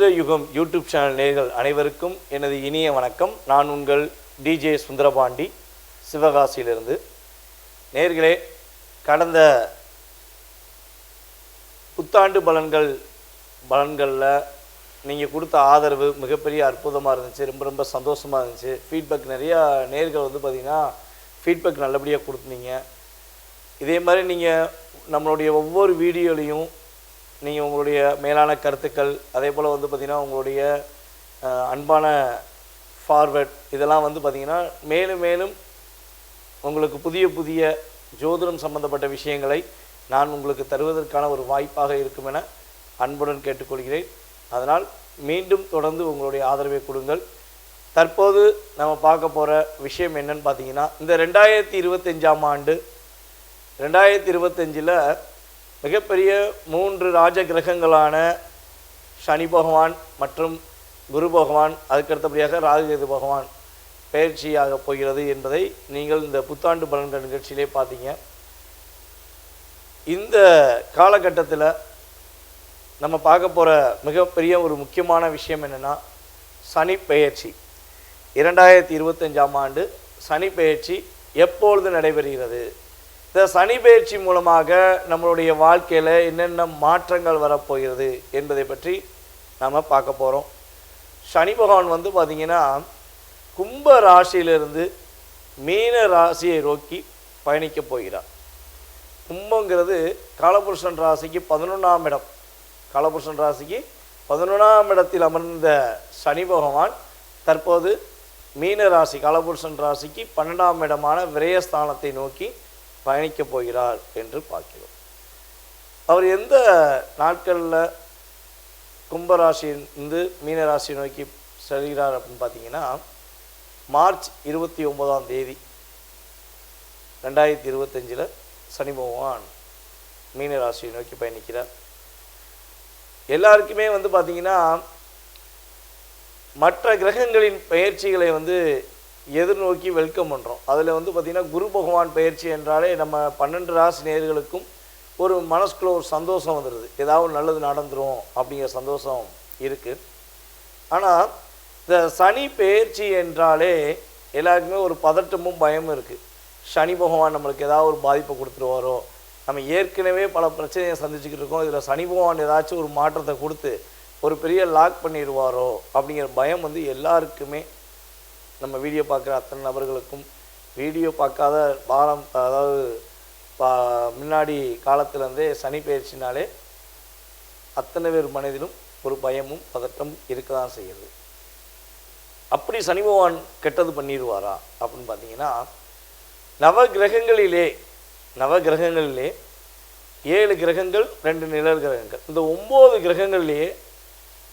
ஜோதிட யுகம் YouTube channel நேர்கள் அனைவருக்கும் எனது இனிய வணக்கம். நான் உங்கள் டிஜே சுந்தரபாண்டி சிவகாசியிலிருந்து. நேர்களே கடந்த புத்தாண்டு பலன்கள் பலன்களில் நீங்கள் கொடுத்த ஆதரவு மிகப்பெரிய அற்புதமாக இருந்துச்சு ரொம்ப ரொம்ப சந்தோஷமாக இருந்துச்சு. ஃபீட்பேக் நிறையா நேர்கள் வந்து பார்த்திங்கன்னா ஃபீட்பேக் நல்லபடியாக கொடுத்தீங்க. இதே மாதிரி நீங்கள் நம்மளுடைய ஒவ்வொரு வீடியோலையும் நீங்கள் உங்களுடைய மேலான கருத்துக்கள் அதே போல் வந்து பார்த்திங்கன்னா உங்களுடைய அன்பான ஃபார்வர்ட் இதெல்லாம் வந்து பார்த்திங்கன்னா மேலும் மேலும் உங்களுக்கு புதிய புதிய ஜோதிடம் சம்பந்தப்பட்ட விஷயங்களை நான் உங்களுக்கு தருவதற்கான ஒரு வாய்ப்பாக இருக்கும் என அன்புடன் கேட்டுக்கொள்கிறேன். அதனால் மீண்டும் தொடர்ந்து உங்களுடைய ஆதரவை கொடுங்கள். தற்போது நம்ம பார்க்க போகிற விஷயம் என்னன்னு பார்த்தீங்கன்னா இந்த ரெண்டாயிரத்தி இருபத்தஞ்சாம் ஆண்டு ரெண்டாயிரத்தி இருபத்தஞ்சில் மிகப்பெரிய மூன்று ராஜ கிரகங்களான சனி பகவான் மற்றும் குரு பகவான் அதுக்கடுத்தபடியாக ராகுகேது பகவான் பயிற்சியாக போகிறது என்பதை நீங்கள் இந்த புத்தாண்டு பலன்கள் நிகழ்ச்சியிலே பார்த்தீங்க. இந்த காலகட்டத்தில் நம்ம பார்க்க போகிற மிகப்பெரிய ஒரு முக்கியமான விஷயம் என்னென்னா சனி பெயர்ச்சி. இரண்டாயிரத்தி இருபத்தஞ்சாம் ஆண்டு சனி பெயர்ச்சி எப்பொழுது நடைபெறுகிறது? இந்த சனி பயிற்சி மூலமாக நம்மளுடைய வாழ்க்கையில் என்னென்ன மாற்றங்கள் வரப்போகிறது என்பதை பற்றி நாம் பார்க்க போகிறோம் சனி பகவான் வந்து பார்த்திங்கன்னா கும்ப ராசியிலிருந்து மீன ராசியை நோக்கி பயணிக்கப் போகிறார். கும்பங்கிறது காலபுருஷன் ராசிக்கு பதினொன்றாம் இடம். காலபுருஷன் ராசிக்கு பதினொன்றாம் இடத்தில் அமர்ந்த சனி பகவான் தற்போது மீன ராசி காலபுருஷன் ராசிக்கு பன்னெண்டாம் இடமான விரயஸ்தானத்தை நோக்கி பயணிக்கப் போகிறார் என்று பார்க்கிறோம். அவர் எந்த நாட்களில் கும்பராசியிலிருந்து மீனராசி நோக்கி செல்கிறார் அப்படின்னு பார்த்தீங்கன்னா மார்ச் இருபத்தி ஒன்பதாம் தேதி ரெண்டாயிரத்தி இருபத்தஞ்சில் சனி பகவான் மீனராசியை நோக்கி பயணிக்கிறார். எல்லாருக்குமே வந்து பார்த்திங்கன்னா மற்ற கிரகங்களின் பயிற்சிகளை வந்து எதிர்நோக்கி வெல்கம் பண்ணுறோம் அதில் வந்து பார்த்திங்கன்னா குரு பகவான் பயிற்சி என்றாலே நம்ம பன்னெண்டு ராசி நேர்களுக்கும் ஒரு மனசுக்குள்ள ஒரு சந்தோஷம் வந்துடுது ஏதாவது நல்லது நடந்துடும் அப்படிங்கிற சந்தோஷம் இருக்குது ஆனால் இந்த சனி பெயர்ச்சி என்றாலே எல்லாருக்குமே ஒரு பதட்டமும் பயமும் இருக்குது சனி பகவான் நம்மளுக்கு ஏதாவது ஒரு பாதிப்பை கொடுத்துருவாரோ? நம்ம ஏற்கனவே பல பிரச்சனையை சந்திச்சுக்கிட்டு இருக்கோம். இதில் சனி பகவான் ஏதாச்சும் ஒரு மாற்றத்தை கொடுத்து ஒரு பெரிய லாக் பண்ணிடுவாரோ? அப்படிங்கிற பயம் வந்து எல்லாருக்குமே நம்ம வீடியோ பார்க்குற அத்தனை நபர்களுக்கும் வீடியோ பார்க்காத வாரம் அதாவது பா முன்னாடி காலத்துலேருந்தே சனி பயிற்சினாலே அத்தனை பேர் மனதிலும் ஒரு பயமும் பதட்டமும் இருக்க தான் செய்யுது. அப்படி சனி பகவான் கெட்டது பண்ணிடுவாரா அப்படின்னு பார்த்தீங்கன்னா நவ கிரகங்களிலே நவ கிரகங்களிலே ஏழு கிரகங்கள் ரெண்டு நிழல் கிரகங்கள். இந்த ஒம்பது கிரகங்கள்லேயே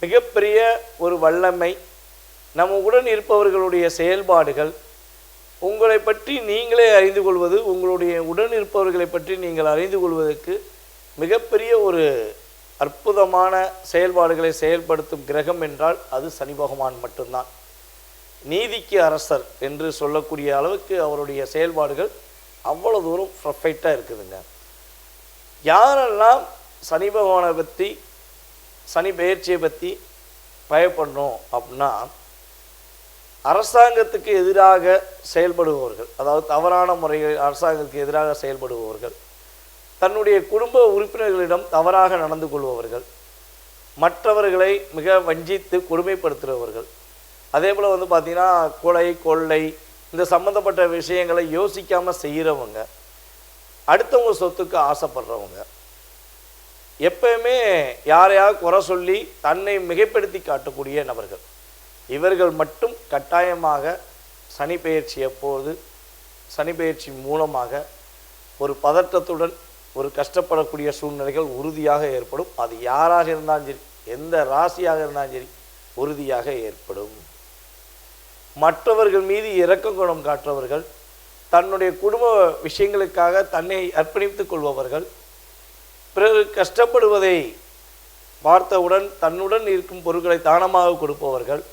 மிகப்பெரிய ஒரு வல்லமை நம்ம உடன் இருப்பவர்களுடைய செயல்பாடுகள் உங்களை பற்றி நீங்களே அறிந்து கொள்வது உங்களுடைய உடன் இருப்பவர்களை பற்றி நீங்கள் அறிந்து கொள்வதற்கு மிகப்பெரிய ஒரு அற்புதமான செயல்பாடுகளை செயல்படுத்தும் கிரகம் என்றால் அது சனி பகவான் மட்டும்தான். நீதிக்கு அரசர் என்று சொல்லக்கூடிய அளவுக்கு அவருடைய செயல்பாடுகள் அவ்வளோ தூரம் பர்ஃபெக்டாக இருக்குதுங்க. யாரெல்லாம் சனி பகவானை பற்றி சனி பெயர்ச்சியை பற்றி பயப்படணும் அப்படின்னா அரசாங்கத்துக்கு எதிராக செயல்படுபவர்கள் அதாவது தவறான முறையில் அரசாங்கத்துக்கு எதிராக செயல்படுபவர்கள் தன்னுடைய குடும்ப உறுப்பினர்களிடம் தவறாக நடந்து கொள்பவர்கள் மற்றவர்களை மிக வஞ்சித்து கொடுமைப்படுத்துகிறவர்கள். அதே போல் வந்து பார்த்திங்கன்னா கொலை கொள்ளை இந்த சம்மந்தப்பட்ட விஷயங்களை யோசிக்காமல் செய்கிறவங்க அடுத்தவங்க சொத்துக்கு ஆசைப்படுறவங்க. எப்பயுமே யாரையாவது குறை சொல்லி தன்னை மிகைப்படுத்தி காட்டக்கூடிய நபர்கள். இவர்கள் மட்டும் கட்டாயமாக சனி பெயர்ச்சி எப்போது? சனி பெயர்ச்சி மூலமாக ஒரு பதற்றத்துடன் ஒரு கஷ்டப்படக்கூடிய சூழ்நிலைகள் உறுதியாக ஏற்படும். அது யாராக இருந்தாலும் சரி எந்த ராசியாக இருந்தாலும் சரி உறுதியாக ஏற்படும். மற்றவர்கள் மீது இரக்க குணம் காற்றவர்கள் தன்னுடைய குடும்ப விஷயங்களுக்காக தன்னை அர்ப்பணித்துக் கொள்பவர்கள் பிறகு கஷ்டப்படுவதை பார்த்தவுடன் தன்னுடன் இருக்கும் பொருட்களை தானமாக கொடுப்பவர்கள்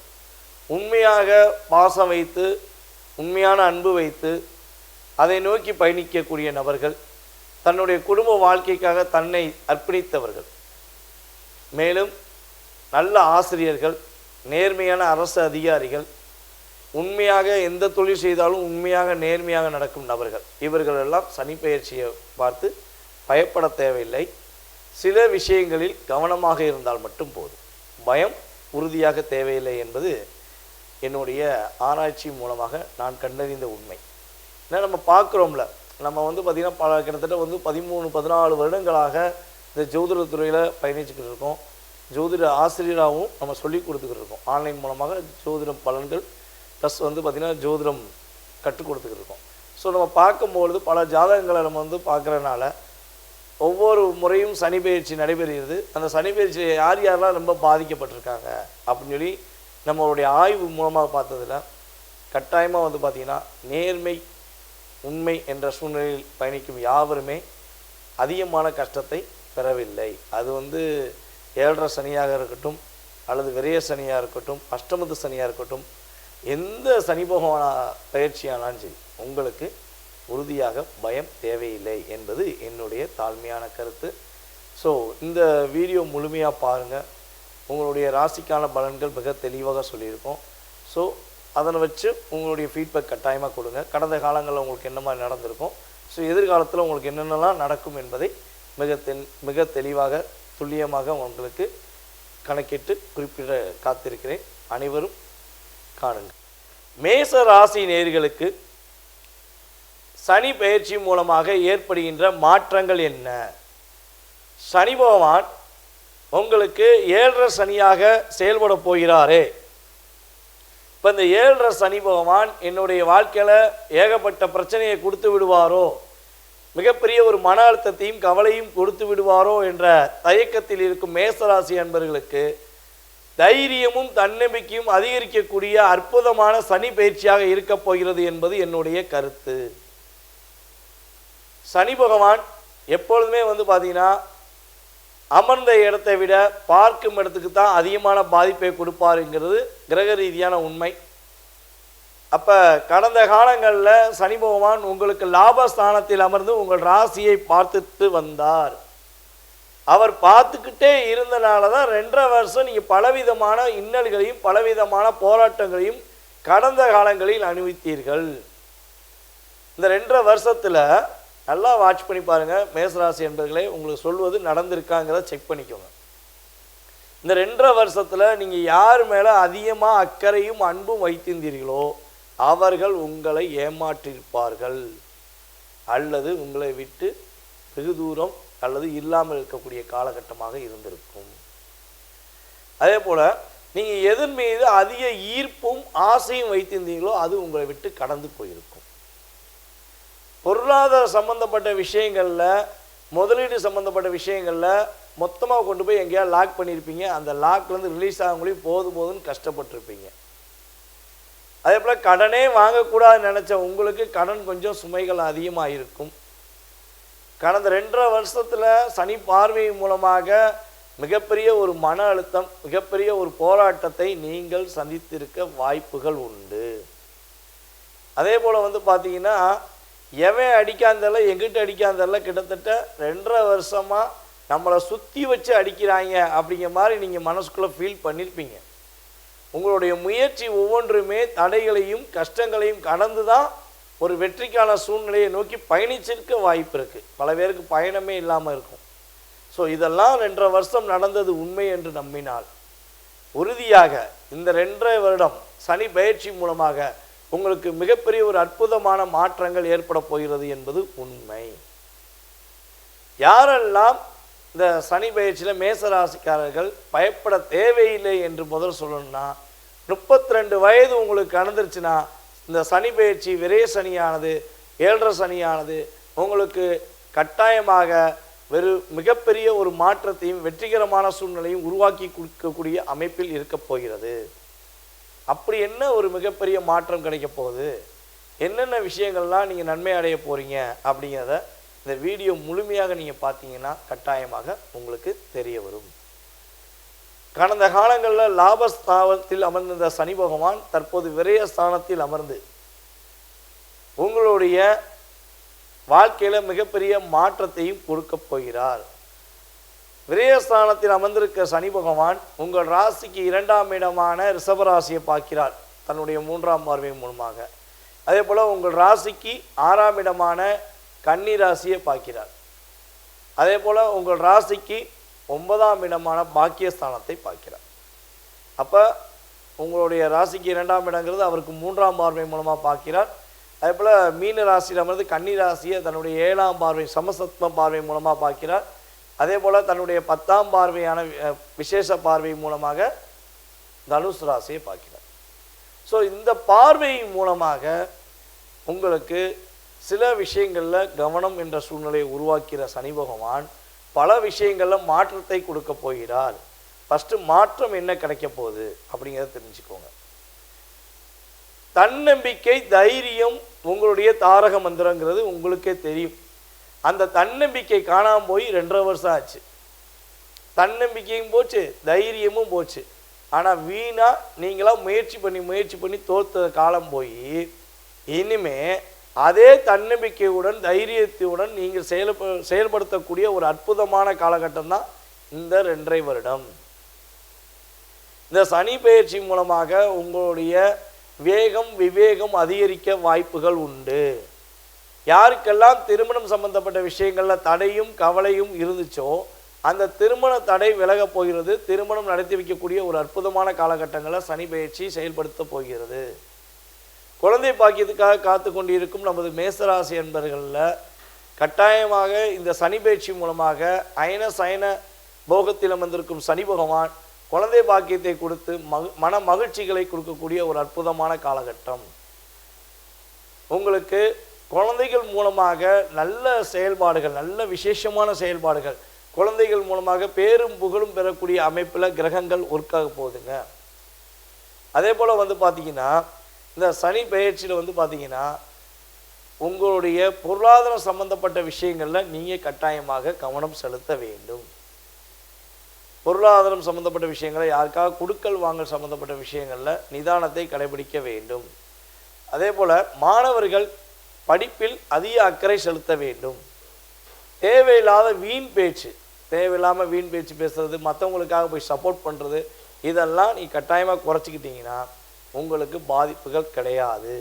உண்மையாக பாசம் வைத்து உண்மையான அன்பு வைத்து அதை நோக்கி பயணிக்கக்கூடிய நபர்கள் தன்னுடைய குடும்ப வாழ்க்கைக்காக தன்னை அர்ப்பணித்தவர்கள். மேலும் நல்ல ஆசிரியர்கள் நேர்மையான அரசு அதிகாரிகள் உண்மையாக எந்த தொழில் செய்தாலும் உண்மையாக நேர்மையாக நடக்கும் நபர்கள். இவர்கள் எல்லாம் சனி பார்த்து பயப்பட தேவையில்லை. சில விஷயங்களில் கவனமாக இருந்தால் மட்டும் போதும். பயம் உறுதியாக தேவையில்லை என்பது என்னுடைய ஆராய்ச்சி மூலமாக நான் கண்டறிந்த உண்மை. ஏன்னா நம்ம பார்க்குறோம்ல நம்ம வந்து பார்த்திங்கன்னா பல கிட்டத்தட்ட வந்து பதிமூணு பதினாலு வருடங்களாக இந்த ஜோதிட துறையில் பயணிச்சுக்கிட்டு இருக்கோம். ஜோதிட ஆசிரியராகவும் நம்ம சொல்லி கொடுத்துக்கிட்டு இருக்கோம். ஆன்லைன் மூலமாக ஜோதிடம் பலன்கள் ப்ளஸ் வந்து பார்த்திங்கன்னா ஜோதிடம் கற்றுக் கொடுத்துக்கிட்டு இருக்கோம். ஸோ நம்ம பார்க்கும்பொழுது பல ஜாதகங்களை நம்ம வந்து பார்க்குறனால ஒவ்வொரு முறையும் சனி பயிற்சி நடைபெறுகிறது. அந்த சனி பயிற்சியை யார் யாரெல்லாம் ரொம்ப பாதிக்கப்பட்டிருக்காங்க அப்படின்னு சொல்லி நம்மளுடைய ஆய்வு மூலமாக பார்த்ததுல கட்டாயமாக வந்து பார்த்திங்கன்னா நேர்மை உண்மை என்ற சூழ்நிலையில் பயணிக்கும் யாவருமே அதிகமான கஷ்டத்தை பெறவில்லை. அது வந்து ஏழரை சனியாக இருக்கட்டும் அல்லது விரைய சனியாக இருக்கட்டும் அஷ்டமத்து சனியாக இருக்கட்டும் எந்த சனி பகவான பயிற்சியானாலும் சரி உங்களுக்கு உறுதியாக பயம் தேவையில்லை என்பது என்னுடைய தாழ்மையான கருத்து. ஸோ இந்த வீடியோ முழுமையாக பாருங்கள் உங்களுடைய ராசிக்கான பலன்கள் மிக தெளிவாக சொல்லியிருக்கோம். ஸோ அதனை வச்சு உங்களுடைய ஃபீட்பேக் கட்டாயமாக கொடுங்க. கடந்த காலங்களில் உங்களுக்கு என்ன மாதிரி நடந்திருக்கும்? ஸோ எதிர்காலத்தில் உங்களுக்கு என்னென்னலாம் நடக்கும் என்பதை மிக தென் மிக தெளிவாக துல்லியமாக உங்களுக்கு கணக்கிட்டு குறிப்பிட காத்திருக்கிறேன். அனைவரும் காணுங்கள் மேச ராசி நேர்களுக்கு சனி பெயர்ச்சி மூலமாக ஏற்படுகின்ற மாற்றங்கள் என்ன? சனி பகவான் உங்களுக்கு ஏழரை சனியாக செயல்பட போகிறாரே. இப்போ இந்த ஏழரை சனி பகவான் என்னுடைய வாழ்க்கையில் ஏகப்பட்ட பிரச்சனையை கொடுத்து விடுவாரோ மிகப்பெரிய ஒரு மன அழுத்தத்தையும் கவலையும் கொடுத்து விடுவாரோ என்ற தயக்கத்தில் இருக்கும் மேசராசி அன்பர்களுக்கு தைரியமும் தன்னம்பிக்கையும் அதிகரிக்கக்கூடிய அற்புதமான சனி பயிற்சியாக இருக்கப் போகிறது என்பது என்னுடைய கருத்து. சனி பகவான் எப்பொழுதுமே வந்து பார்த்தீங்கன்னா அமர்ந்த இடத்தை விட பார்க்கும் இடத்துக்கு தான் அதிகமான பாதிப்பை கொடுப்பாருங்கிறது கிரக ரீதியான உண்மை. அப்போ கடந்த காலங்களில் சனி பகவான் உங்களுக்கு லாபஸ்தானத்தில் அமர்ந்து உங்கள் ராசியை பார்த்துட்டு வந்தார். அவர் பார்த்துக்கிட்டே இருந்தனால தான் ரெண்டரை வருஷம் நீங்கள் பலவிதமான இன்னல்களையும் பலவிதமான போராட்டங்களையும் கடந்த காலங்களில் அனுபவித்தீர்கள் இந்த ரெண்டரை வருஷத்தில் நல்லா வாட்ச் பண்ணி பாருங்கள் மேசராசி என்பர்களே உங்களுக்கு சொல்வது நடந்திருக்காங்கிறத செக் பண்ணிக்கோங்க. இந்த ரெண்டரை வருஷத்தில் நீங்கள் யார் மேலே அதிகமாக அக்கறையும் அன்பும் வைத்திருந்தீர்களோ அவர்கள் உங்களை ஏமாற்றிருப்பார்கள் அல்லது உங்களை விட்டு வெகு தூரம் அல்லது இல்லாமல் இருக்கக்கூடிய காலகட்டமாக இருந்திருக்கும். அதே போல் நீங்கள் எதன் மீது அதிக ஈர்ப்பும் ஆசையும் வைத்திருந்தீங்களோ அது உங்களை விட்டு கடந்து போயிருக்கும். பொருளாதார சம்மந்தப்பட்ட விஷயங்களில் முதலீடு சம்மந்தப்பட்ட விஷயங்களில் மொத்தமாக கொண்டு போய் எங்கேயாவது லாக் பண்ணியிருப்பீங்க அந்த லாக்லேருந்து ரிலீஸ் ஆகும்போது போதும் போதும்னு கஷ்டப்பட்டிருப்பீங்க. அதே போல் கடனே வாங்கக்கூடாதுன்னு நினச்ச உங்களுக்கு கடன் கொஞ்சம் சுமைகள் அதிகமாக இருக்கும் கடந்த ரெண்டரை வருஷத்தில் சனி பார்வை மூலமாக மிகப்பெரிய ஒரு மன அழுத்தம் மிகப்பெரிய ஒரு போராட்டத்தை நீங்கள் சந்தித்திருக்க வாய்ப்புகள் உண்டு. அதே போல் வந்து பார்த்தீங்கன்னா எவன் அடிக்காந்தல எங்கிட்ட அடிக்காந்தல கிட்டத்தட்ட ரெண்டரை வருஷமாக நம்மளை சுற்றி வச்சு அடிக்கிறாங்க அப்படிங்கிற மாதிரி நீங்கள் மனசுக்குள்ளே ஃபீல் பண்ணியிருப்பீங்க உங்களுடைய முயற்சி ஒவ்வொன்றுமே தடைகளையும் கஷ்டங்களையும் கடந்து தான் ஒரு வெற்றிக்கான சூழ்நிலையை நோக்கி பயணிச்சிருக்க வாய்ப்பு இருக்குது பல பேருக்கு பயணமே இல்லாமல் இருக்கும். ஸோ இதெல்லாம் ரெண்டரை வருஷம் நடந்தது உண்மை என்று நம்பினால் உறுதியாக இந்த ரெண்டரை வருடம் சனி பயிற்சி மூலமாக உங்களுக்கு மிகப்பெரிய ஒரு அற்புதமான மாற்றங்கள் ஏற்பட போகிறது என்பது உண்மை. யாரெல்லாம் இந்த சனி பயிற்சியில் மேசராசிக்காரர்கள் பயப்பட தேவையில்லை என்று முதல் சொல்லணும்னா முப்பத்தி ரெண்டு வயது உங்களுக்கு அணுந்துருச்சுன்னா இந்த சனி பயிற்சி விரய சனியானது ஏழரை சனியானது உங்களுக்கு கட்டாயமாக வெறு மிகப்பெரிய ஒரு மாற்றத்தையும் வெற்றிகரமான சூழ்நிலையும் உருவாக்கி கொடுக்கக்கூடிய அமைப்பில் இருக்கப் போகிறது. அப்படி என்ன ஒரு மிகப்பெரிய மாற்றம் கிடைக்க போகுது? என்னென்ன விஷயங்கள்லாம் நீங்கள் நன்மை அடைய போகிறீங்க அப்படிங்கிறத இந்த வீடியோ முழுமையாக நீங்கள் பார்த்தீங்கன்னா கட்டாயமாக உங்களுக்கு தெரிய வரும். கடந்த காலங்களில் லாபஸ்தானத்தில் அமர்ந்திருந்த சனி பகவான் தற்போது விரயஸ்தானத்தில் அமர்ந்து உங்களுடைய வாழ்க்கையில் மிகப்பெரிய மாற்றத்தையும் கொடுக்க போகிறார். விரயஸ்தானத்தில் அமர்ந்திருக்க சனி பகவான் உங்கள் ராசிக்கு இரண்டாம் இடமான ரிஷபராசியை பார்க்கிறார். தன்னுடைய மூன்றாம் பார்வை மூலமாக. அதே போல் உங்கள் ராசிக்கு ஆறாம் இடமான கன்னி ராசியை பார்க்கிறார். அதே போல் உங்கள் ராசிக்கு ஒன்பதாம் இடமான பாக்கியஸ்தானத்தை பார்க்கிறார். அப்போ உங்களுடைய ராசிக்கு இரண்டாம் இடங்கிறது அவருக்கு மூன்றாம் பார்வை மூலமாக பார்க்கிறார். அதே போல் மீன ராசியில் அமர்ந்து கன்னி ராசியை தன்னுடைய ஏழாம் பார்வை சமசத்ம பார்வை மூலமாக பார்க்கிறார். அதே போல் தன்னுடைய பத்தாம் பார்வையான விசேஷ பார்வை மூலமாக தனுஷ் ராசியை பார்க்கிறார். ஸோ இந்த பார்வை மூலமாக உங்களுக்கு சில விஷயங்களில் கவனம் என்ற சூழ்நிலையை உருவாக்கிற சனி பகவான் பல விஷயங்களில் மாற்றத்தை கொடுக்க போகிறார். ஃபஸ்ட்டு மாற்றம் என்ன கிடைக்க போகுது அப்படிங்கிறத தெரிஞ்சுக்கோங்க. தன்னம்பிக்கை தைரியம் உங்களுடைய தாரக மந்திரங்கிறது உங்களுக்கே தெரியும். அந்த தன்னம்பிக்கை காணாமல் போய் ரெண்டரை வருஷம் ஆச்சு. தன்னம்பிக்கையும் போச்சு தைரியமும் போச்சு. ஆனால் வீணாக நீங்களாம் முயற்சி பண்ணி முயற்சி பண்ணி தோத்த காலம் போய் இனிமே அதே தன்னம்பிக்கையுடன் தைரியத்துடன் நீங்கள் செயல்ப செயல்படுத்தக்கூடிய ஒரு அற்புதமான காலகட்டம் தான் இந்த ரெண்டரை வருடம். இந்த சனி பயிற்சி மூலமாக உங்களுடைய வேகம் விவேகம் அதிகரிக்க வாய்ப்புகள் உண்டு. யாருக்கெல்லாம் திருமணம் சம்பந்தப்பட்ட விஷயங்களில் தடையும் கவலையும் இருந்துச்சோ அந்த திருமண தடை விலகப் போகிறது திருமணம் நடத்தி வைக்கக்கூடிய ஒரு அற்புதமான காலகட்டங்களை சனி பயிற்சி செயல்படுத்த போகிறது. குழந்தை பாக்கியத்துக்காக காத்து கொண்டிருக்கும் நமது மேசராசி என்பர்களில் கட்டாயமாக இந்த சனி பயிற்சி மூலமாக அயன சயன போகத்தில் அமர்ந்திருக்கும் சனி பகவான் குழந்தை பாக்கியத்தை கொடுத்து மக மன மகிழ்ச்சிகளை கொடுக்கக்கூடிய ஒரு அற்புதமான காலகட்டம். உங்களுக்கு குழந்தைகள் மூலமாக நல்ல செயல்பாடுகள் நல்ல விசேஷமான செயல்பாடுகள். குழந்தைகள் மூலமாக பேரும் புகழும் பெறக்கூடிய அமைப்பில் கிரகங்கள் ஒர்க் ஆக போகுதுங்க. அதே போல் வந்து பார்த்திங்கன்னா இந்த சனி பயிற்சியில் வந்து பார்த்தீங்கன்னா உங்களுடைய பொருளாதாரம் சம்பந்தப்பட்ட விஷயங்களில் நீங்கள் கட்டாயமாக கவனம் செலுத்த வேண்டும். பொருளாதாரம் சம்மந்தப்பட்ட விஷயங்களை யாருக்காக குடுக்கல் வாங்கல் சம்மந்தப்பட்ட விஷயங்களில் நிதானத்தை கடைபிடிக்க வேண்டும். அதே போல் மாணவர்கள் படிப்பில் அதிக அக்கறை செலுத்த வேண்டும். தேவையில்லாத வீண் பேச்சு தேவையில்லாமல் வீண் பேச்சு பேசுறது மற்றவங்களுக்காக போய் சப்போர்ட் பண்ணுறது இதெல்லாம் நீ கட்டாயமாக குறைச்சிக்கிட்டீங்கன்னா உங்களுக்கு பாதிப்புகள் கிடையாது.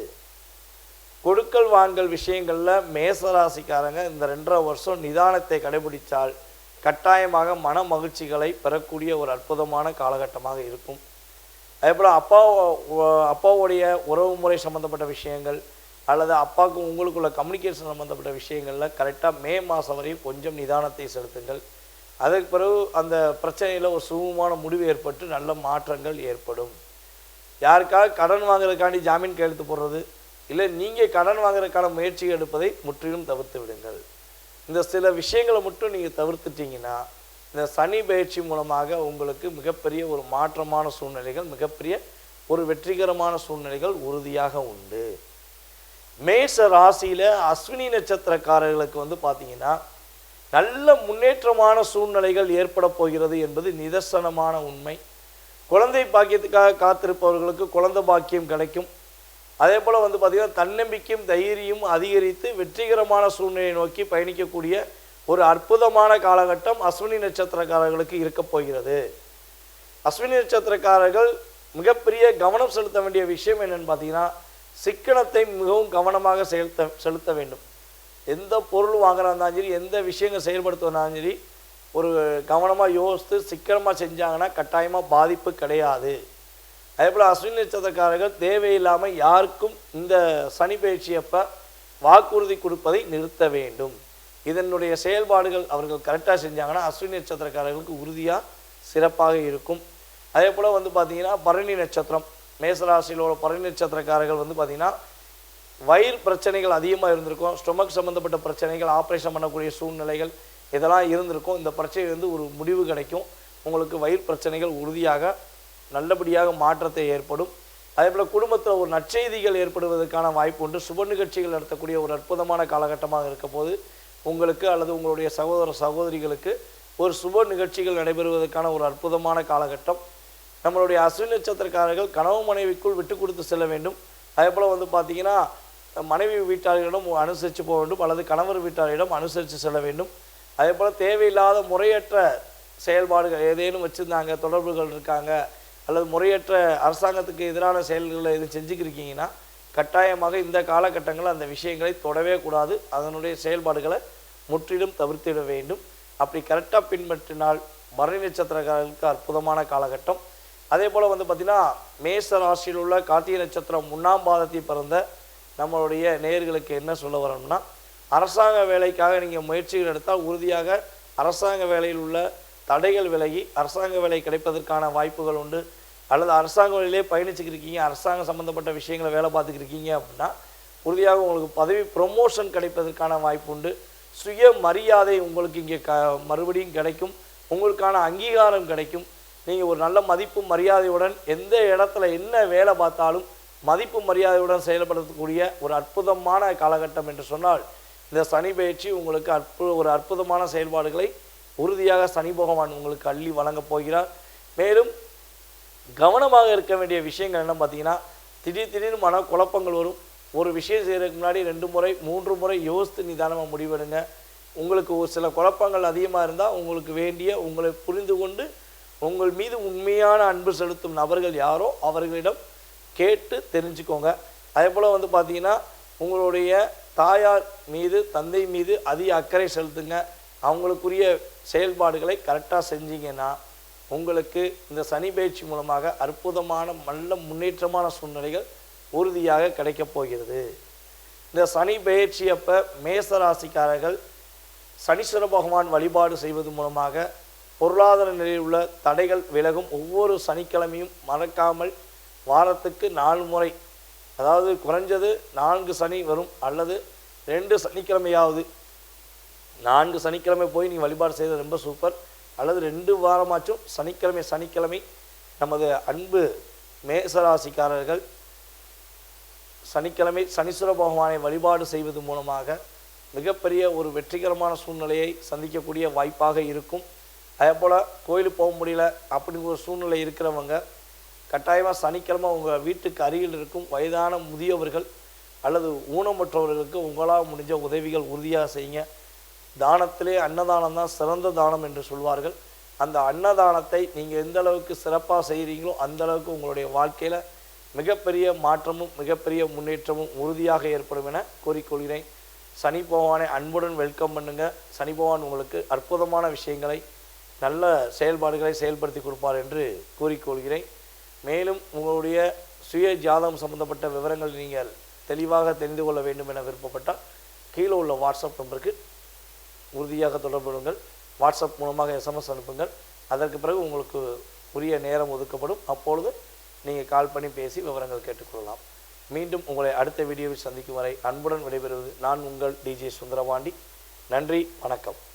கொடுக்கல் வாங்கல் விஷயங்களில் மேசராசிக்காரங்க இந்த ரெண்டரை வருஷம் நிதானத்தை கடைபிடித்தால் கட்டாயமாக மன மகிழ்ச்சிகளை பெறக்கூடிய ஒரு அற்புதமான காலகட்டமாக இருக்கும். அதே போல் அப்பா அப்பாவுடைய உறவு முறை சம்மந்தப்பட்ட விஷயங்கள் அல்லது அப்பாவுக்கும் உங்களுக்குள்ள கம்யூனிகேஷன் சம்மந்தப்பட்ட விஷயங்களில் கரெக்டாக மே மாதம் வரையும் கொஞ்சம் நிதானத்தை செலுத்துங்கள். அதற்கு பிறகு அந்த பிரச்சனையில் ஒரு சுகமான முடிவு ஏற்பட்டு நல்ல மாற்றங்கள் ஏற்படும். யாருக்காக கடன் வாங்குறதுக்காண்டி ஜாமீன் கையெழுத்து போடுறது இல்லை நீங்கள் கடன் வாங்குறதுக்கான முயற்சி எடுப்பதை முற்றிலும் தவிர்த்து விடுங்கள். இந்த சில விஷயங்களை மட்டும் நீங்கள் தவிர்த்துட்டீங்கன்னா இந்த சனி பயிற்சி மூலமாக உங்களுக்கு மிகப்பெரிய ஒரு மாற்றமான சூழ்நிலைகள் மிகப்பெரிய ஒரு வெற்றிகரமான சூழ்நிலைகள் உறுதியாக உண்டு. மேஷ ராசியில் அஸ்வினி நட்சத்திரக்காரர்களுக்கு வந்து பார்த்தீங்கன்னா நல்ல முன்னேற்றமான சூழ்நிலைகள் ஏற்பட போகிறது என்பது நிதர்சனமான உண்மை. குழந்தை பாக்கியத்துக்காக காத்திருப்பவர்களுக்கு குழந்தை பாக்கியம் கிடைக்கும். அதே போல் வந்து பார்த்திங்கன்னா தன்னம்பிக்கையும் தைரியம் அதிகரித்து வெற்றிகரமான சூழ்நிலையை நோக்கி பயணிக்கக்கூடிய ஒரு அற்புதமான காலகட்டம் அஸ்வினி நட்சத்திரக்காரர்களுக்கு இருக்கப் போகிறது. அஸ்வினி நட்சத்திரக்காரர்கள் மிகப்பெரிய கவனம் செலுத்த வேண்டிய விஷயம் என்னென்னு பார்த்தீங்கன்னா சிக்கனத்தை மிகவும் கவனமாக செலுத்த செலுத்த வேண்டும். எந்த பொருள் வாங்குறாருந்தாலும் சரி எந்த விஷயங்கள் செயல்படுத்துவதாலும் சரி ஒரு கவனமாக யோசித்து சிக்கனமாக செஞ்சாங்கன்னா கட்டாயமாக பாதிப்பு கிடையாது. அதே போல் அஸ்வினி நட்சத்திரக்காரர்கள் தேவையில்லாமல் யாருக்கும் இந்த சனி பயிற்சியப்போ வாக்குறுதி கொடுப்பதை நிறுத்த வேண்டும். இதனுடைய செயல்பாடுகள் அவர்கள் கரெக்டாக செஞ்சாங்கன்னா அஸ்வினி நட்சத்திரக்காரர்களுக்கு உறுதியாக சிறப்பாக இருக்கும். அதே போல் வந்து பார்த்திங்கன்னா பரணி நட்சத்திரம். மேசராசியில் உள்ள பரணி நட்சத்திரக்காரர்கள் வந்து பார்த்திங்கன்னா வயிறு பிரச்சனைகள் அதிகமாக இருந்திருக்கும் ஸ்டொமக் சம்மந்தப்பட்ட பிரச்சனைகள் ஆப்ரேஷன் பண்ணக்கூடிய சூழ்நிலைகள் இதெல்லாம் இருந்திருக்கும். இந்த பிரச்சனையிலிருந்து ஒரு முடிவு கிடைக்கும். உங்களுக்கு வயிறு பிரச்சனைகள் உறுதியாக நல்லபடியாக மாற்றத்தை ஏற்படும். அதே போல் குடும்பத்தில் ஒரு நற்செய்திகள் ஏற்படுவதற்கான வாய்ப்பு உண்டு. சுப நிகழ்ச்சிகள் நடத்தக்கூடிய ஒரு அற்புதமான காலகட்டமாக இருக்க போது உங்களுக்கு அல்லது உங்களுடைய சகோதர சகோதரிகளுக்கு ஒரு சுப நிகழ்ச்சிகள் நடைபெறுவதற்கான ஒரு அற்புதமான காலகட்டம். நம்மளுடைய அஸ்வினி நட்சத்திரக்காரர்கள் கனவு மனைவிக்குள் விட்டு கொடுத்து செல்ல வேண்டும். அதே போல் வந்து பார்த்தீங்கன்னா மனைவி வீட்டாரிடம் அனுசரித்து போக வேண்டும் அல்லது கணவர் வீட்டாளரிடம் அனுசரித்து செல்ல வேண்டும். அதே போல் தேவையில்லாத முறையற்ற செயல்பாடுகள் ஏதேனும் வச்சுருந்தாங்க தொடர்புகள் இருக்காங்க அல்லது முறையற்ற அரசாங்கத்துக்கு எதிரான செயல்களை எதுவும் செஞ்சுக்கிருக்கீங்கன்னா கட்டாயமாக இந்த காலகட்டங்களில் அந்த விஷயங்களை தொடவே கூடாது. அதனுடைய செயல்பாடுகளை முற்றிலும் தவிர்த்திட வேண்டும். அப்படி கரெக்டாக பின்பற்றினால் பரணி நட்சத்திரக்காரர்களுக்கு அற்புதமான காலகட்டம். அதே போல் வந்து பார்த்திங்கன்னா மேச ராசியில் உள்ள கார்த்திகை நட்சத்திரம் முன்னாம் பாதத்தை பிறந்த நம்மளுடைய நேர்களுக்கு என்ன சொல்ல வரோம்னா அரசாங்க வேலைக்காக நீங்கள் முயற்சிகள் எடுத்தால் உறுதியாக அரசாங்க வேலையில் உள்ள தடைகள் விலகி அரசாங்க வேலை கிடைப்பதற்கான வாய்ப்புகள் உண்டு. அல்லது அரசாங்க வேலையிலே பயணிச்சுக்கிருக்கீங்க அரசாங்கம் சம்மந்தப்பட்ட விஷயங்களை வேலை பார்த்துக்கிருக்கீங்க அப்படின்னா உறுதியாக உங்களுக்கு பதவி ப்ரொமோஷன் கிடைப்பதற்கான வாய்ப்பு உண்டு. சுய மரியாதை உங்களுக்கு இங்கே க மறுபடியும் கிடைக்கும். உங்களுக்கான அங்கீகாரம் கிடைக்கும். நீங்கள் ஒரு நல்ல மதிப்பு மரியாதையுடன் எந்த இடத்துல என்ன வேலை பார்த்தாலும் மதிப்பு மரியாதையுடன் செயல்படுத்தக்கூடிய ஒரு அற்புதமான காலகட்டம் என்று சொன்னால் இந்த சனி பயிற்சி உங்களுக்கு அற்பு ஒரு அற்புதமான செயல்பாடுகளை உறுதியாக சனி பகவான் உங்களுக்கு அள்ளி வழங்கப் போகிறார். மேலும் கவனமாக இருக்க வேண்டிய விஷயங்கள் என்ன பார்த்தீங்கன்னா திடீர் திடீர்னு மன குழப்பங்கள் வரும். ஒரு விஷயம் செய்கிறதுக்கு முன்னாடி ரெண்டு முறை மூன்று முறை யோசித்து நிதானமாக முடிவெடுங்க. உங்களுக்கு ஒரு சில குழப்பங்கள் அதிகமாக இருந்தால் உங்களுக்கு வேண்டிய உங்களை புரிந்து கொண்டு உங்கள் மீது உண்மையான அன்பு செலுத்தும் நபர்கள் யாரோ அவர்களிடம் கேட்டு தெரிஞ்சுக்கோங்க. அதே போல் வந்து பார்த்தீங்கன்னா உங்களுடைய தாயார் மீது தந்தை மீது அதிக அக்கறை செலுத்துங்க. அவங்களுக்குரிய செயல்பாடுகளை கரெக்டாக செஞ்சீங்கன்னா உங்களுக்கு இந்த சனி பயிற்சி மூலமாக அற்புதமான நல்ல முன்னேற்றமான சூழ்நிலைகள் உறுதியாக கிடைக்கப் போகிறது. இந்த சனி பயிற்சி அப்போ மேசராசிக்காரர்கள் சனீஸ்வர பகவான் வழிபாடு செய்வது மூலமாக பொருளாதார நிலையில் உள்ள தடைகள் விலகும் ஒவ்வொரு சனிக்கிழமையும் மறக்காமல் வாரத்துக்கு நாலு முறை. அதாவது குறைஞ்சது நான்கு சனி வரும் அல்லது ரெண்டு சனிக்கிழமையாவது. நான்கு சனிக்கிழமை போய் நீங்கள் வழிபாடு செய்தது ரொம்ப சூப்பர். அல்லது ரெண்டு வாரமாச்சும் சனிக்கிழமை சனிக்கிழமை நமது அன்பு மேசராசிக்காரர்கள் சனிக்கிழமை சனீஸ்வர பகவானை வழிபாடு செய்வது மூலமாக மிகப்பெரிய ஒரு வெற்றிகரமான சூழ்நிலையை சந்திக்கக்கூடிய வாய்ப்பாக இருக்கும். அதே போல் கோயிலுக்கு போக முடியல அப்படிங்கிற ஒரு சூழ்நிலை இருக்கிறவங்க கட்டாயமாக சனிக்கிழமை உங்கள் வீட்டுக்கு அருகில் இருக்கும் வயதான முதியவர்கள் அல்லது ஊனமற்றவர்களுக்கு உங்களால் முடிஞ்ச உதவிகள் உறுதியாக செய்யுங்க. தானத்திலே அன்னதானம் தான் சிறந்த தானம் என்று சொல்வார்கள். அந்த அன்னதானத்தை நீங்கள் எந்த அளவுக்கு சிறப்பாக செய்கிறீங்களோ அந்த அளவுக்கு உங்களுடைய வாழ்க்கையில் மிகப்பெரிய மாற்றமும் மிகப்பெரிய முன்னேற்றமும் உறுதியாக ஏற்படும் என கூறிக்கொள்கிறேன். சனி பகவானை அன்புடன் வெல்கம் பண்ணுங்கள் சனி பகவான் உங்களுக்கு அற்புதமான விஷயங்களை நல்ல செயல்பாடுகளை செயல்படுத்தி கொடுப்பார் என்று கூறிக்கொள்கிறேன். மேலும் உங்களுடைய சுய ஜாதகம் சம்பந்தப்பட்ட விவரங்கள் நீங்கள் தெளிவாக தெரிந்து கொள்ள வேண்டும் என விருப்பப்பட்டால் கீழே உள்ள வாட்ஸ்அப் நம்பருக்கு உறுதியாக தொடர்புடுங்கள் வாட்ஸ்அப் மூலமாக எஸ்எம்எஸ் அனுப்புங்கள். அதற்கு பிறகு உங்களுக்கு உரிய நேரம் ஒதுக்கப்படும். அப்பொழுது நீங்கள் கால் பண்ணி பேசி விவரங்கள் கேட்டுக்கொள்ளலாம். மீண்டும் உங்களை அடுத்த வீடியோவில் சந்திக்கும் வரை அன்புடன் விடைபெறுவது நான் உங்கள் டிஜே சுந்தரபாண்டி. நன்றி வணக்கம்.